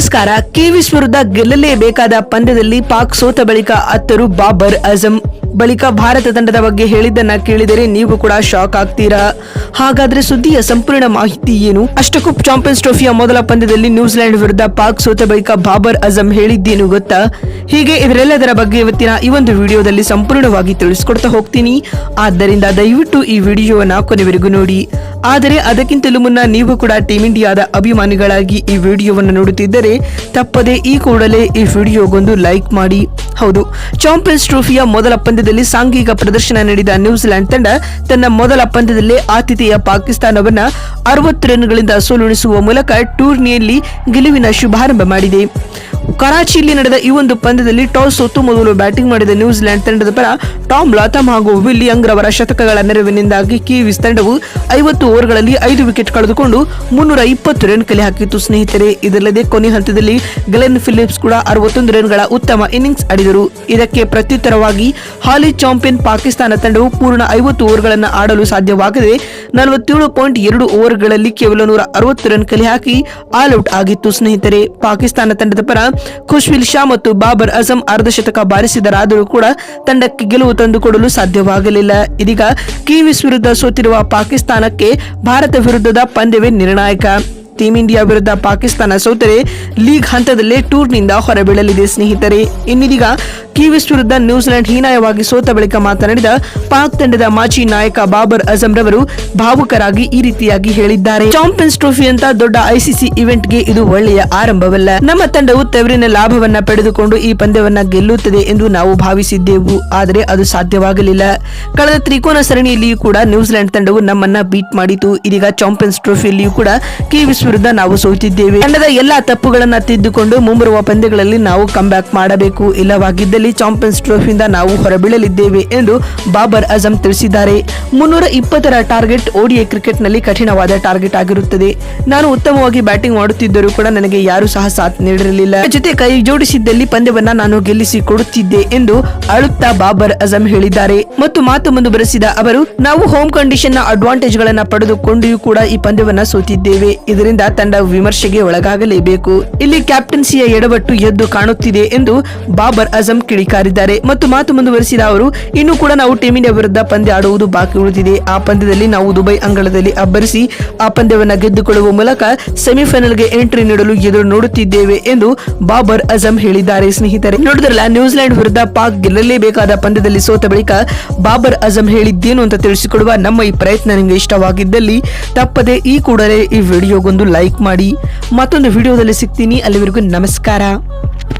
ನಮಸ್ಕಾರ. ಕಿವೀಸ್ ವಿರುದ್ಧ ಗೆಲ್ಲಲೇಬೇಕಾದ ಪಂದ್ಯದಲ್ಲಿ ಪಾಕ್ ಸೋತ ಬಳಿಕ ಅತ್ತರು ಬಾಬರ್ ಅಜಮ್ ಬಳಿಕ ಭಾರತ ತಂಡದ ಬಗ್ಗೆ ಹೇಳಿದ್ದನ್ನ ಕೇಳಿದರೆ ನೀವು ಕೂಡ ಶಾಕ್ ಆಗ್ತೀರಾ? ಹಾಗಾದ್ರೆ ಸುದ್ದಿಯ ಸಂಪೂರ್ಣ ಮಾಹಿತಿ ಏನು? ಅಷ್ಟಕ್ಕೂ ಚಾಂಪಿಯನ್ಸ್ ಟ್ರೋಫಿಯ ಮೊದಲ ಪಂದ್ಯದಲ್ಲಿ ನ್ಯೂಜಿಲೆಂಡ್ ವಿರುದ್ಧ ಪಾಕ್ ಸೋತ ಬಳಿಕ ಬಾಬರ್ ಅಜಮ್ ಹೇಳಿದ್ದೇನು ಗೊತ್ತಾ? ಹೀಗೆ ಇದರೆಲ್ಲದರ ಬಗ್ಗೆ ಇವತ್ತಿನ ಈ ಒಂದು ವಿಡಿಯೋದಲ್ಲಿ ಸಂಪೂರ್ಣವಾಗಿ ತಿಳಿಸ್ಕೊಡ್ತಾ ಹೋಗ್ತೀನಿ. ಆದ್ದರಿಂದ ದಯವಿಟ್ಟು ಈ ವಿಡಿಯೋವನ್ನ ಕೊನೆವರೆಗೂ ನೋಡಿ. ಆದರೆ ಅದಕ್ಕಿಂತಲೂ ಮುನ್ನ ನೀವು ಕೂಡ ಟೀಮ್ ಇಂಡಿಯಾದ ಅಭಿಮಾನಿಗಳಾಗಿ ಈ ವಿಡಿಯೋವನ್ನು ನೋಡುತ್ತಿದ್ದರೆ ತಪ್ಪದೆ ಈ ಕೂಡಲೇ ಈ ವಿಡಿಯೋಗೊಂದು ಲೈಕ್ ಮಾಡಿ. ಹೌದು, ಚಾಂಪಿಯನ್ಸ್ ಟ್ರೋಫಿಯ ಮೊದಲ ಪಂದ್ಯದಲ್ಲಿ ಸಾಂಘಿಕ ಪ್ರದರ್ಶನ ನೀಡಿದ ನ್ಯೂಜಿಲೆಂಡ್ ತಂಡ ತನ್ನ ಮೊದಲ ಪಂದ್ಯದಲ್ಲೇ ಆತಿಥೇಯ ಪಾಕಿಸ್ತಾನವನ್ನ ಅರವತ್ತು ರನ್ಗಳಿಂದ ಸೋಲುಣಿಸುವ ಮೂಲಕ ಟೂರ್ನಿಯಲ್ಲಿ ಗೆಲುವಿನ ಶುಭಾರಂಭ ಮಾಡಿದೆ. ಕರಾಚಿಯಲ್ಲಿ ನಡೆದ ಈ ಒಂದು ಪಂದ್ಯದಲ್ಲಿ ಟಾಸ್ ಸೋತು ಮೊದಲು ಬ್ಯಾಟಿಂಗ್ ಮಾಡಿದ ನ್ಯೂಜಿಲೆಂಡ್ ತಂಡದ ಪರ ಟಾಮ್ ಲಾಥಮ್ ಹಾಗೂ ವಿಲ್ ಯಂಗ್ ರವರ ಶತಕಗಳ ನೆರವಿನಿಂದಾಗಿ ಕಿವಿಸ್ ತಂಡವು ಐವತ್ತು ಓವರ್ಗಳಲ್ಲಿ ಐದು ವಿಕೆಟ್ ಕಳೆದುಕೊಂಡು ಮುನ್ನೂರ ಇಪ್ಪತ್ತು ರನ್ ಕಲೆ ಹಾಕಿತ್ತು. ಸ್ನೇಹಿತರೆ, ಇದಲ್ಲದೆ ಕೊನೆ ಹಂತದಲ್ಲಿ ಗ್ಲೆನ್ ಫಿಲಿಪ್ಸ್ ಕೂಡ ಅರವತ್ತೊಂದು ರನ್ಗಳ ಉತ್ತಮ ಇನ್ನಿಂಗ್ಸ್ ಆಡಿದರು. ಇದಕ್ಕೆ ಪ್ರತ್ಯುತ್ತರವಾಗಿ ಹಾಲಿ ಚಾಂಪಿಯನ್ ಪಾಕಿಸ್ತಾನ ತಂಡವು ಪೂರ್ಣ ಐವತ್ತು ಓವರ್ಗಳನ್ನು ಆಡಲು ಸಾಧ್ಯವಾಗದೆ ನಲವತ್ತೇಳು ಪಾಯಿಂಟ್ ಎರಡು ಓವರ್ಗಳಲ್ಲಿ ಕೇವಲ ನೂರ ಅರವತ್ತು ರನ್ ಕಲೆ ಹಾಕಿ ಆಲ್ ಔಟ್ ಆಗಿತ್ತು. ಸ್ನೇಹಿತರೆ, ಪಾಕಿಸ್ತಾನ ತಂಡದ ಪರ ಖುಷ್ವಿಲ್ ಶಾ ಮತ್ತು ಬಾಬರ್ ಅಜಂ ಅರ್ಧಶತಕ ಬಾರಿಸಿದರಾದರೂ ಕೂಡ ತಂಡಕ್ಕೆ ಗೆಲುವು ತಂದುಕೊಡಲು ಸಾಧ್ಯವಾಗಲಿಲ್ಲ. ಇದೀಗ ಕಿವೀಸ್ ವಿರುದ್ಧ ಸೋತಿರುವ ಪಾಕಿಸ್ತಾನಕ್ಕೆ ಭಾರತ ವಿರುದ್ಧದ ಪಂದ್ಯವೇ ನಿರ್ಣಾಯಕ. ಟೀಂ ಇಂಡಿಯಾ ವಿರುದ್ಧ ಪಾಕಿಸ್ತಾನ ಸೋತರೆ ಲೀಗ್ ಹಂತದಲ್ಲೇ ಟೂರ್ನಿಂದ ಹೊರಬೀಳಲಿದೆ ಸ್ನೇಹಿತರೆ. ಇನ್ನಿದೀಗ ಕಿವೀಸ್ ವಿರುದ್ಧ ನ್ಯೂಜಿಲೆಂಡ್ ಹೀನಾಯವಾಗಿ ಸೋತ ಬಳಿಕ ಮಾತನಾಡಿದ ಪಾಕ್ ತಂಡದ ಮಾಜಿ ನಾಯಕ ಬಾಬರ್ ಅಜಂ ರವರು ಭಾವುಕರಾಗಿ ಈ ರೀತಿಯಾಗಿ ಹೇಳಿದ್ದಾರೆ. ಚಾಂಪಿಯನ್ಸ್ ಟ್ರೋಫಿ ಅಂತ ದೊಡ್ಡ ಐಸಿಸಿ ಇವೆಂಟ್ಗೆ ಇದು ಒಳ್ಳೆಯ ಆರಂಭವಲ್ಲ. ನಮ್ಮ ತಂಡವು ತವರಿನ ಲಾಭವನ್ನ ಪಡೆದುಕೊಂಡು ಈ ಪಂದ್ಯವನ್ನ ಗೆಲ್ಲುತ್ತದೆ ಎಂದು ನಾವು ಭಾವಿಸಿದ್ದೆವು. ಆದರೆ ಅದು ಸಾಧ್ಯವಾಗಲಿಲ್ಲ. ಕಳೆದ ತ್ರಿಕೋನ ಸರಣಿಯಲ್ಲಿಯೂ ಕೂಡ ನ್ಯೂಜಿಲೆಂಡ್ ತಂಡವು ನಮ್ಮನ್ನ ಬೀಟ್ ಮಾಡಿತು. ಇದೀಗ ಚಾಂಪಿಯನ್ಸ್ ಟ್ರೋಫಿಯಲ್ಲಿಯೂ ಕೂಡ ಕಿವೀಸ್ ವಿರುದ್ಧ ನಾವು ಸೋತಿದ್ದೇವೆ. ತಂಡದ ಎಲ್ಲಾ ತಪ್ಪುಗಳನ್ನ ತಿದ್ದುಕೊಂಡು ಮುಂಬರುವ ಪಂದ್ಯಗಳಲ್ಲಿ ನಾವು ಬ್ಯಾಕ್ ಮಾಡಬೇಕು. ಇಲ್ಲವಾಗಿದ್ದಲ್ಲಿ ಚಾಂಪಿಯನ್ಸ್ ಟ್ರೋಫಿಯಿಂದ ನಾವು ಹೊರಬೀಳಲಿದ್ದೇವೆ ಎಂದು ಬಾಬರ್ ಅಜಂ ತಿಳಿಸಿದ್ದಾರೆ. ಮುನ್ನೂರ ಇಪ್ಪತ್ತರ ಟಾರ್ಗೆಟ್ ಓಡಿಎ ಕ್ರಿಕೆಟ್ನಲ್ಲಿ ಕಠಿಣವಾದ ಟಾರ್ಗೆಟ್ ಆಗಿರುತ್ತದೆ. ನಾನು ಉತ್ತಮವಾಗಿ ಬ್ಯಾಟಿಂಗ್ ಮಾಡುತ್ತಿದ್ದರೂ ಕೂಡ ನನಗೆ ಯಾರು ಸಹ ಸಾಥ್ ನೀಡಿರಲಿಲ್ಲ. ಜೊತೆ ಕೈ ಜೋಡಿಸಿದ್ದಲ್ಲಿ ಪಂದ್ಯವನ್ನ ನಾನು ಗೆಲ್ಲಿಸಿ ಕೊಡುತ್ತಿದ್ದೆ ಎಂದು ಅಳುತ್ತಾ ಬಾಬರ್ ಅಜಂ ಹೇಳಿದ್ದಾರೆ. ಮತ್ತು ಮಾತು ಮುಂದುವರೆಸಿದ ಅವರು, ನಾವು ಹೋಮ್ ಕಂಡೀಷನ್ನ ಅಡ್ವಾಂಟೇಜ್ ಗಳನ್ನ ಪಡೆದುಕೊಂಡಿಯೂ ಕೂಡ ಈ ಪಂದ್ಯವನ್ನ ಸೋತಿದ್ದೇವೆ. ಇದರಿಂದ ತಂಡ ವಿಮರ್ಶೆಗೆ ಒಳಗಾಗಲೇಬೇಕು. ಇಲ್ಲಿ ಕ್ಯಾಪ್ಟನ್ಸಿಯ ಎಡವಟ್ಟು ಎದ್ದು ಕಾಣುತ್ತಿದೆ ಎಂದು ಬಾಬರ್ ಅಜಂ ಕಿಡಿಕಾರಿದ್ದಾರೆ. ಮತ್ತು ಮಾತು ಮುಂದುವರಿಸಿದ ಅವರು, ಇನ್ನು ಕೂಡ ನಾವು ಟೀಮ್ ಇಂಡಿಯಾ ವಿರುದ್ಧ ಪಂದ್ಯ ಆಡುವುದು ಬಾಕಿ ಉಳಿದಿದೆ. ಆ ಪಂದ್ಯದಲ್ಲಿ ನಾವು ದುಬೈ ಅಂಗಳದಲ್ಲಿ ಅಬ್ಬರಿಸಿ, ಆ ಪಂದ್ಯವನ್ನು ಗೆದ್ದುಕೊಳ್ಳುವ ಮೂಲಕ ಸೆಮಿಫೈನಲ್ಗೆ ಎಂಟ್ರಿ ನೀಡಲು ಎದುರು ನೋಡುತ್ತಿದ್ದೇವೆ ಎಂದು ಬಾಬರ್ ಅಜಂ ಹೇಳಿದ್ದಾರೆ. ಸ್ನೇಹಿತರೆ, ನೋಡಿದ್ರಲ್ಲ, ನ್ಯೂಜಿಲೆಂಡ್ ವಿರುದ್ಧ ಪಾಕ್ ಗೆಲ್ಲಲೇಬೇಕಾದ ಪಂದ್ಯದಲ್ಲಿ ಸೋತ ಬಳಿಕ ಬಾಬರ್ ಅಜಂ ಹೇಳಿದ್ದೇನು ಅಂತ ತಿಳಿಸಿಕೊಡುವ ನಮ್ಮ ಈ ಪ್ರಯತ್ನ ನಿಮಗೆ ಇಷ್ಟವಾಗಿದ್ದಲ್ಲಿ, ತಪ್ಪದೆ ಈ ಕೂಡಲೇ ಈ ವಿಡಿಯೋಗೊಂದು ಲೈಕ್ ಮಾಡಿ. ಮತ್ತೊಂದು ವಿಡಿಯೋದಲ್ಲಿ ಸಿಗ್ತೀನಿ. ಅಲ್ಲಿವರೆಗೂ ನಮಸ್ಕಾರ.